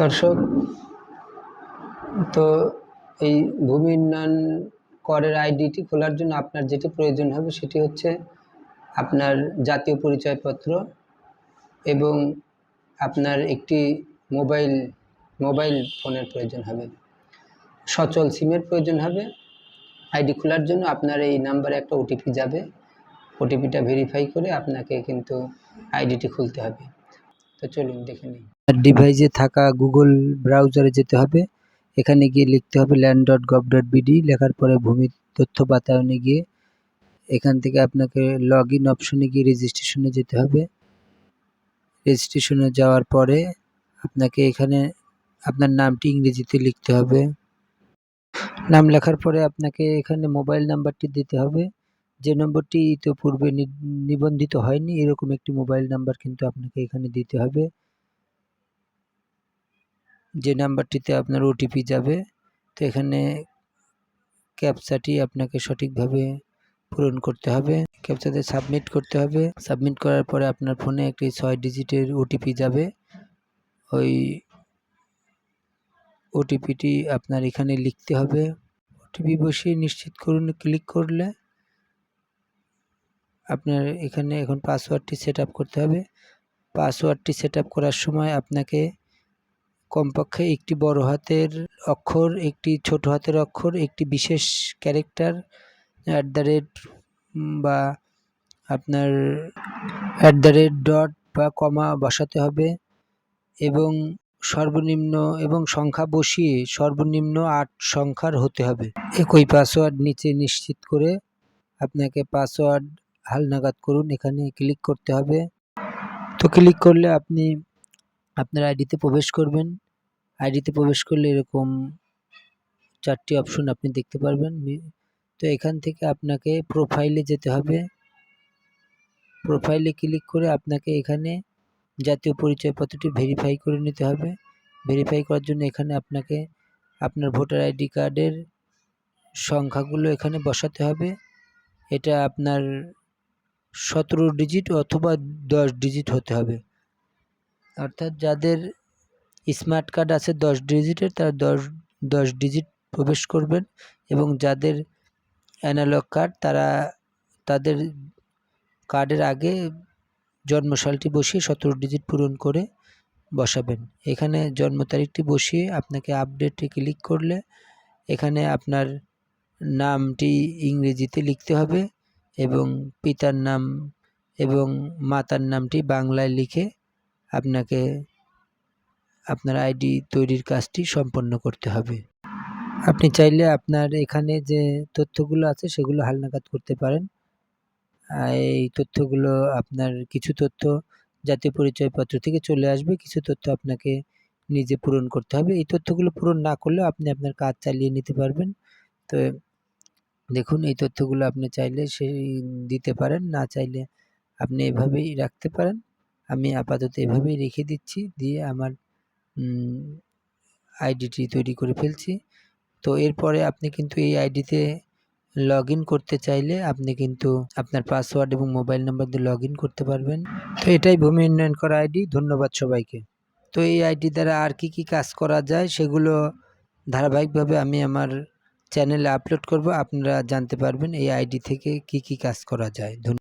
দর্শক, তো এই ভূমি উন্নয়ন করের আইডিটি খোলার জন্য আপনার যেটি প্রয়োজন হবে সেটি হচ্ছে আপনার জাতীয় পরিচয়পত্র এবং আপনার একটি মোবাইল মোবাইল ফোনের প্রয়োজন হবে। সচল সিমের প্রয়োজন হবে। আইডি খোলার জন্য আপনার এই নাম্বারে একটা ওটিপি যাবে। ওটিপিটা ভেরিফাই করে আপনাকে কিন্তু আইডিটি খুলতে হবে। তো চলুন দেখে নিই। ডিভাইসে থাকা গুগল ব্রাউজারে যেতে হবে। এখানে গিয়ে লিখতে হবে land dot gov dot BD লেখার পরে ভূমি তথ্য বাতায়নে গিয়ে এখান থেকে আপনাকে লগ ইন অপশনে গিয়ে রেজিস্ট্রেশনে যেতে হবে। রেজিস্ট্রেশনে যাওয়ার পরে আপনাকে এখানে আপনার নামটি ইংরেজিতে লিখতে হবে। নাম লেখার পরে আপনাকে এখানে মোবাইল নাম্বারটি দিতে হবে। যে নম্বরটি ইতিপূর্বে নিবন্ধিত হয়নি, এরকম একটি মোবাইল নাম্বার কিন্তু আপনাকে এখানে দিতে হবে। যে নাম্বারটিতে আপনার ওটিপি যাবে, তো এখানে ক্যাপচাটি আপনাকে সঠিকভাবে পূরণ করতে হবে। ক্যাপচাতে সাবমিট করতে হবে। সাবমিট করার পরে আপনার ফোনে একটি ছয় ডিজিটের ওটিপি যাবে। ওই ওটিপিটি আপনার এখানে লিখতে হবে। ওটিপি বসিয়ে নিশ্চিত করুন ক্লিক করলে আপনার এখানে এখন পাসওয়ার্ডটি সেট করতে হবে। পাসওয়ার্ডটি সেট করার সময় আপনাকে কমপক্ষে একটি বড় হাতের অক্ষর, একটি ছোট হাতের অক্ষর, একটি বিশেষ ক্যারেক্টার অ্যাট দ্য রেট বা আপনার অ্যাট দ্য রেট ডট বা কমা বসাতে হবে এবং সর্বনিম্ন এবং সংখ্যা বসিয়ে সর্বনিম্ন আট সংখ্যার হতে হবে। একই পাসওয়ার্ড নিচে নিশ্চিত করে আপনাকে পাসওয়ার্ড হালনাগাদ করুন। এখানে ক্লিক করতে হবে। তো ক্লিক করলে আপনি আপনার আইডিতে প্রবেশ করবেন। আইডিতে প্রবেশ করলে এরকম চারটি অপশন আপনি দেখতে পারবেন। তো এখান থেকে আপনাকে প্রোফাইলে যেতে হবে। প্রোফাইলে ক্লিক করে আপনাকে এখানে জাতীয় পরিচয়পত্রটি ভেরিফাই করে নিতে হবে। ভেরিফাই করার জন্য এখানে আপনাকে আপনার ভোটার আইডি কার্ডের সংখ্যাগুলো এখানে বসাতে হবে। এটা আপনার সতেরো ডিজিট অথবা দশ ডিজিট হতে হবে। অর্থাৎ যাদের স্মার্ট কার্ড আছে দশ ডিজিটের, তারা দশ দশ ডিজিট প্রবেশ করবেন এবং যাদের অ্যানালগ কার্ড তারা তাদের কার্ডের আগে জন্মসালটি বসিয়ে সতেরো ডিজিট পূরণ করে বসাবেন। এখানে জন্ম তারিখটি বসিয়ে আপনাকে আপডেটে ক্লিক করলে এখানে আপনার নামটি ইংরেজিতে লিখতে হবে এবং পিতার নাম এবং মাতার নামটি বাংলায় লিখে আপনাকে আপনার আইডি তৈরির কাজটি সম্পন্ন করতে হবে। আপনি চাইলে আপনার এখানে যে তথ্যগুলো আছে সেগুলো হালনাগাদ করতে পারেন। এই তথ্যগুলো আপনার কিছু তথ্য জাতীয় পরিচয়পত্র থেকে চলে আসবে, কিছু তথ্য আপনাকে নিজে পূরণ করতে হবে। এই তথ্যগুলো পূরণ না করলেও আপনি আপনার কাজ চালিয়ে নিতে পারবেন। তো দেখুন, এই তথ্যগুলো আপনি চাইলে সেই দিতে পারেন, না চাইলে আপনি এভাবেই রাখতে পারেন। আমি আপাতত এভাবেই রেখে দিচ্ছি, দিয়ে আমার আইডিটি তৈরি করে ফেলছি। তো এরপরে আপনি কিন্তু এই আইডিতে লগ করতে চাইলে আপনি কিন্তু আপনার পাসওয়ার্ড এবং মোবাইল নাম্বার দিয়ে লগ করতে পারবেন। তো এটাই ভূমি উন্নয়ন করা আইডি ধন্যবাদ সবাইকে। তো এই আইডি দ্বারা আর কি কি কাজ করা যায় সেগুলো ধারাবাহিকভাবে আমি আমার চ্যানেলে আপলোড করব। আপনারা জানতে পারবেন এই আইডি থেকে কি কি কাজ করা যায়। ধন্যবাদ।